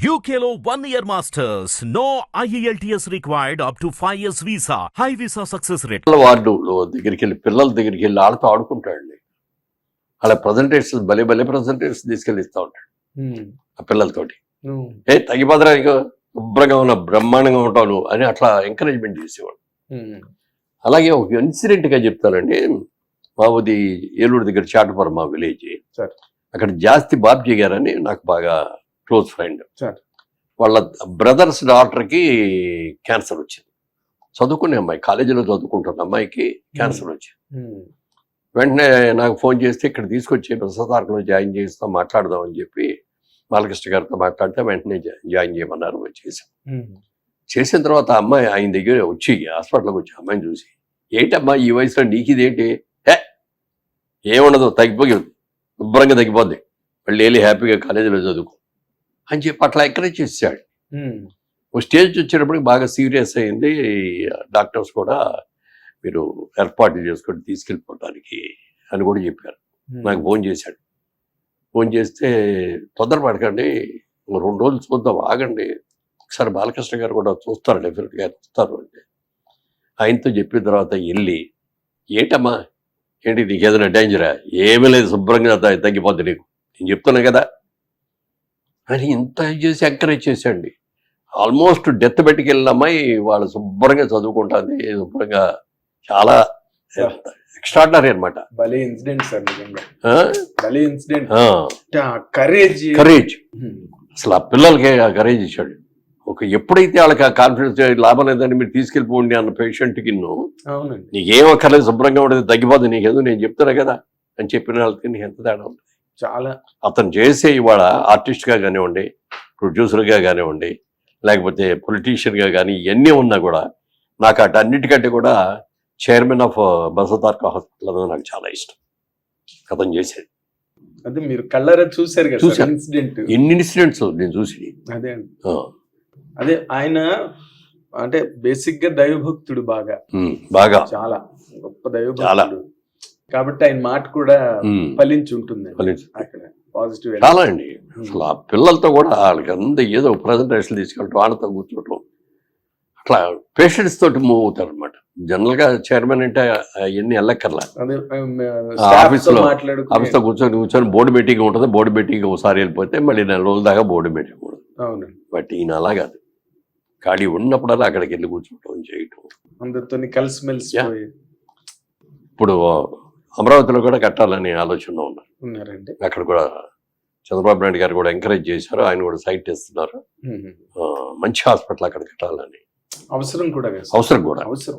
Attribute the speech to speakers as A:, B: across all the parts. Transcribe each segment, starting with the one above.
A: Year masters. No E IELTS required up to 5 years visa. High visa success rate.
B: పిల్లల వార్డులో దగ్గరికి వెళ్ళి పిల్లల దగ్గరికి వెళ్ళి ఆడుతూ ఆడుకుంటాడండి అలా ప్రజెంటేషన్ భలే భలే ప్రజెంటేషన్ తీసుకెళ్ళి ఇస్తూ ఉంటాడు. ఆ పిల్లలతోటి. ఏ తగ్గిపోదరా నీకు? శుభ్రంగా ఉన్న బ్రహ్మాండంగా ఉంటావు నువ్వు అని అట్లా ఎంకరేజ్మెంట్ చేసేవాడు. అలాగే ఒక ఇన్సిడెంట్గా చెప్తానండి. మాది ఏలూరు దగ్గర చాటుపురం మా విలేజ్
C: సరే.
B: అక్కడ జాస్తి బాబ్జీ గారు అని నాకు బాగా క్లోజ్ ఫ్రెండ్. వాళ్ళ బ్రదర్స్ డాక్టర్కి క్యాన్సర్ వచ్చింది. చదువుకునే అమ్మాయి కాలేజీలో చదువుకుంటున్న అమ్మాయికి క్యాన్సర్ వచ్చింది. వెంటనే నాకు ఫోన్ చేస్తే ఇక్కడ తీసుకొచ్చి ప్రసాదార్కులో జాయిన్ చేస్తాం మాట్లాడదాం అని చెప్పి బాలకృష్ణ గారితో మాట్లాడితే వెంటనే జాయిన్ చేయమన్నారు చేశాం. చేసిన తర్వాత అమ్మాయి ఆయన దగ్గర వచ్చి హాస్పిటల్కి వచ్చి అమ్మాయిని చూసి ఏంటమ్మా ఈ వయసులో నీకు ఇదేంటి? హే ఏముండదు తగ్గిపోయి శుభ్రంగా తగ్గిపోద్ది. మళ్ళీ వెళ్ళి హ్యాపీగా కాలేజీలో చదువుకో. అని చెప్పి అట్లా ఎంకరేజ్ చేశాడు. ఓ స్టేజ్ వచ్చేటప్పటికి బాగా సీరియస్ అయింది. డాక్టర్స్ కూడా మీరు ఏర్పాట్లు చేసుకొని తీసుకెళ్ళిపోవడానికి అని కూడా చెప్పారు. నాకు ఫోన్ చేశాడు. ఫోన్ చేస్తే తొందరపడకండి ఇంకో రెండు రోజులు చూద్దాం ఆగండి. ఒకసారి బాలకృష్ణ గారు కూడా చూస్తారు డెఫినెట్గా చూస్తారు అంటే. ఆయనతో చెప్పిన తర్వాత వెళ్ళి ఏంటమ్మా? ఏంటి నీకు ఏదైనా డేంజరా ఏమీ లేదు శుభ్రంగా తగ్గిపోద్ది నీకు. నేను చెప్తున్నా కదా. అని ఇంత చేసి ఎంకరేజ్ చేశాండి ఆల్మోస్ట్ డెత్ బెట్టికి వెళ్ళిన అమ్మాయి వాళ్ళు శుభ్రంగా చదువుకుంటుంది. శుభ్రంగా చాలా ఎక్స్ట్రాడినరీ అనమాట
C: భలే ఇన్సిడెంట్ సార్ భలే ఇన్సిడెంట్. కరేజ్
B: కరేజ్ అసలు ఆ పిల్లలకి ఆ కరేజ్ ఇచ్చాడు. ఒక ఎప్పుడైతే వాళ్ళకి ఆ కాన్ఫిడెన్స్ లాభం లేదని మీరు తీసుకెళ్ళిపోండి అన్న పేషెంట్కి నువ్వు నీకేం అక్కర్లేదు శుభ్రంగా ఉండేది తగ్గిపోతుంది నీకేదో నేను చెప్తున్నా కదా అని చెప్పిన వాళ్ళకి నీకు ఎంత తేడా ఉంది?
C: చాలా
B: అతను చేసే ఇవాళ ఆర్టిస్ట్గా కానివ్వండి ప్రొడ్యూసర్గా కానివ్వండి లేకపోతే పొలిటీషియన్గా కానీ ఇవన్నీ ఉన్నా కూడా నాకు అటన్నిటికంటే కూడా చైర్మన్ ఆఫ్ బసతార్క హాస్పిటల్ అనేది నాకు చాలా ఇష్టం. అతను చేసేది.
C: అదే మీరు కళ్ళరా చూసారు కదా
B: చూశాను.
C: ఇన్సిడెంట్.
B: ఎన్ని ఇన్సిడెంట్స్ నేను చూసి.
C: అదే అదే ఆయన అంటే బేసిక్గా దైవభక్తుడు బాగా.
B: బాగా.
C: చాలా గొప్ప. దైవభక్తుడు. కాబట్టి ఆయన మాట కూడా ఫలించి ఉంటుంది. అక్కడ. పాజిటివ్
B: చాలా అండి. అసలు ఆ పిల్లలతో కూడా వాళ్ళకి అంత ఏదో ప్రజెంటేషన్ తీసుకెళ్ళటం వాళ్ళతో కూర్చోవటం. అట్లా పేషెంట్స్ తోటి మూవ్ అవుతారు అనమాట జనరల్గా చైర్మన్ అంటే వెళ్ళక్కర్లా.
C: అదే
B: ఆఫీసులో- ఆఫీస్తో కూర్చొని కూర్చొని బోర్డు మీటింగ్ ఉంటుంది. బోర్డు మీటింగ్ ఒకసారి వెళ్ళిపోతే మళ్ళీ నెల రోజుల దాకా బోర్డు మీటింగ్
C: అవునండి.
B: బట్ ఈయన అలా కాదు. ఖాళీ ఉన్నప్పుడల్లా అక్కడికి వెళ్ళి కూర్చోవటం చేయటం.
C: అందరితో కలిసిమెలిసి
B: ఇప్పుడు అమరావతిలో కూడా కట్టాలని ఆలోచన ఉన్నారు.
C: ఉన్నారండి.
B: అక్కడ కూడా చంద్రబాబు నాయుడు గారు కూడా ఎంకరేజ్ చేశారు. ఆయన కూడా సైట్ ఇస్తున్నారు. మంచి హాస్పిటల్ అక్కడ కట్టాలని.
C: అవసరం కూడా.
B: అవసరం కూడా.
C: అవసరం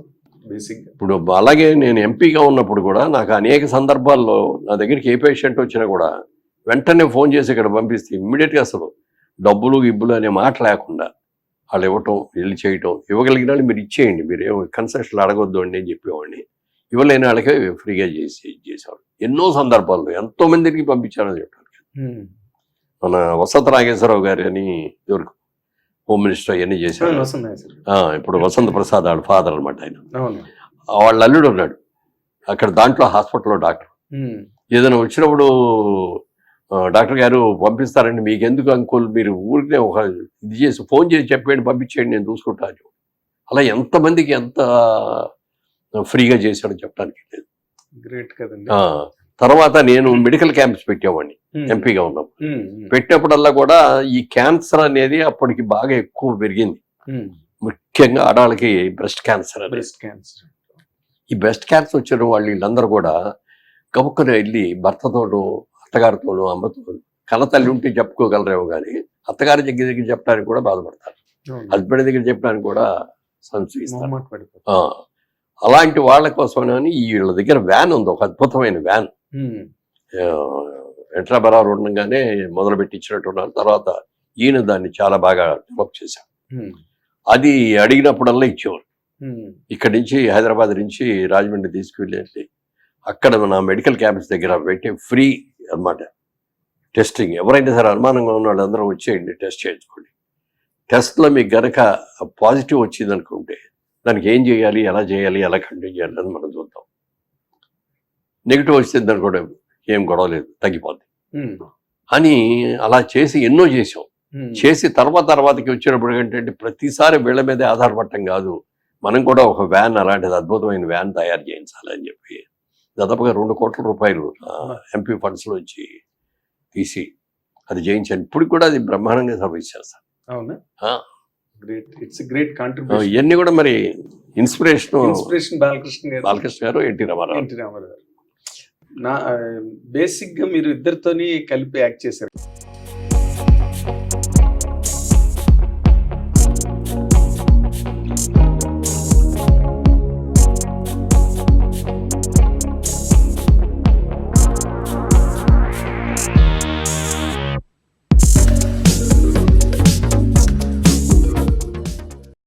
B: ఇప్పుడు అలాగే నేను ఎంపీగా ఉన్నప్పుడు కూడా నాకు అనేక సందర్భాల్లో నా దగ్గరికి ఏ పేషెంట్ వచ్చినా కూడా వెంటనే ఫోన్ చేసి ఇక్కడ పంపిస్తే ఇమ్మీడియట్గా అసలు డబ్బులు గిబ్బులు అనే మాట లేకుండా వాళ్ళు ఇవ్వటం వెళ్ళి చేయటం ఇవ్వగలిగిన వాళ్ళు మీరు ఇచ్చేయండి. మీరు ఏమో కన్సెషన్లు అడగొద్దు అండి అని చెప్పేవాడిని. ఇవ్వలేని వాళ్ళకే ఫ్రీగా చేసి చేసేవాడు. ఎన్నో సందర్భాల్లో ఎంతో మందికి పంపించారని చెప్పాను
C: ఉమ్.
B: మన వసంత నాగేశ్వరరావు గారు అని ఎవరికి హోమ్ మినిస్టర్ అవన్నీ చేశారు. ఇప్పుడు వసంత ప్రసాద్ వాళ్ళ ఫాదర్ అనమాట ఆయన. వాళ్ళ అల్లుడు ఉన్నాడు. అక్కడ దాంట్లో హాస్పిటల్లో డాక్టర్. ఏదైనా వచ్చినప్పుడు డాక్టర్ గారు పంపిస్తారండి మీకు ఎందుకు అంకుల్? మీరు ఊరికే ఒక ఇది చేసి ఫోన్ చేసి చెప్పేయండి పంపించేయండి నేను చూసుకుంటాను అలా ఎంతమందికి ఎంత ఫ్రీగా చేశాడో చెప్పడానికి లేదు.
C: గ్రేట్ కదండి.
B: ఆ, తర్వాత నేను మెడికల్ క్యాంప్స్ పెట్టేవాడిని. ఎంపీగా ఉన్నప్పుడు. పెట్టినప్పుడల్లా కూడా ఈ క్యాన్సర్ అనేది అప్పటికి బాగా ఎక్కువ పెరిగింది. ముఖ్యంగా ఆడవాళ్ళకి బ్రెస్ట్ క్యాన్సర్
C: బ్రెస్ట్ క్యాన్సర్.
B: ఈ బ్రెస్ట్ క్యాన్సర్ వచ్చిన వాళ్ళు వీళ్ళందరూ కూడా గబుక్కున వెళ్ళి భర్తతోనూ అత్తగారితోనూ అమ్మతో కన్న తల్లి ఉంటే చెప్పుకోగలరేమో కానీ అత్తగారి దగ్గర దగ్గర చెప్పడానికి కూడా బాధపడతారు. హస్బెండ్ దగ్గర చెప్పడానికి కూడా సంశయిస్తారు. అలాంటి వాళ్ళ కోసమని ఈ వీళ్ళ దగ్గర వ్యాన్ ఉంది ఒక అద్భుతమైన వ్యాన్. ఎంట్రా బరారు ఉండగానే మొదలు పెట్టించినట్టున్నారు తర్వాత ఈయన దాన్ని చాలా బాగా డెవలప్ చేశారు. అది అడిగినప్పుడల్లా ఇచ్చేవారు. ఇక్కడి నుంచి హైదరాబాద్ నుంచి రాజమండ్రి తీసుకువెళ్ళి అక్కడ మన మెడికల్ క్యాంప్స్ దగ్గర పెట్టి ఫ్రీ అన్నమాట టెస్టింగ్ ఎవరైనా సరే అనుమానంగా ఉన్న వాళ్ళందరూ వచ్చేయండి టెస్ట్ చేయించుకోండి టెస్ట్లో మీకు గనక పాజిటివ్ వచ్చింది అనుకుంటే దానికి ఏం చేయాలి ఎలా చేయాలి ఎలా కంటిన్యూ చేయాలి అని మనం చూద్దాం నెగిటివ్ వచ్చింది అనుకోండి ఏం గొడవ లేదు తగ్గిపోద్ది. అని అలా చేసి ఎన్నో చేసాం. చేసి తర్వాత తర్వాతకి వచ్చినప్పుడు ఏంటంటే ప్రతిసారి వీళ్ళ మీదే ఆధారపడటం కాదు మనం కూడా ఒక వ్యాన్ అలాంటిది అద్భుతమైన వ్యాన్ తయారు చేయించాలని చెప్పి దాదాపుగా రెండు కోట్ల రూపాయలు ఎంపీ ఫండ్స్ నుంచి తీసి అది చేయించాను ఇప్పుడు కూడా అది బ్రహ్మాండంగా సర్వీస్ చేస్తాను
C: అవునా. గ్రేట్ ఇట్స్ గ్రేట్ కాంట్రిబ్యూషన్
B: ఇవన్నీ కూడా మరి ఇన్స్పిరేషన్
C: ఇన్స్పిరేషన్ బాలకృష్ణ గారు.
B: బాలకృష్ణ గారు ఎన్టీ రామారావు.
C: ఎన్టీ రామారావు గారు. నా బేసిక్గా మీరు ఇద్దరితోని కలిపి యాక్ట్ చేశారు.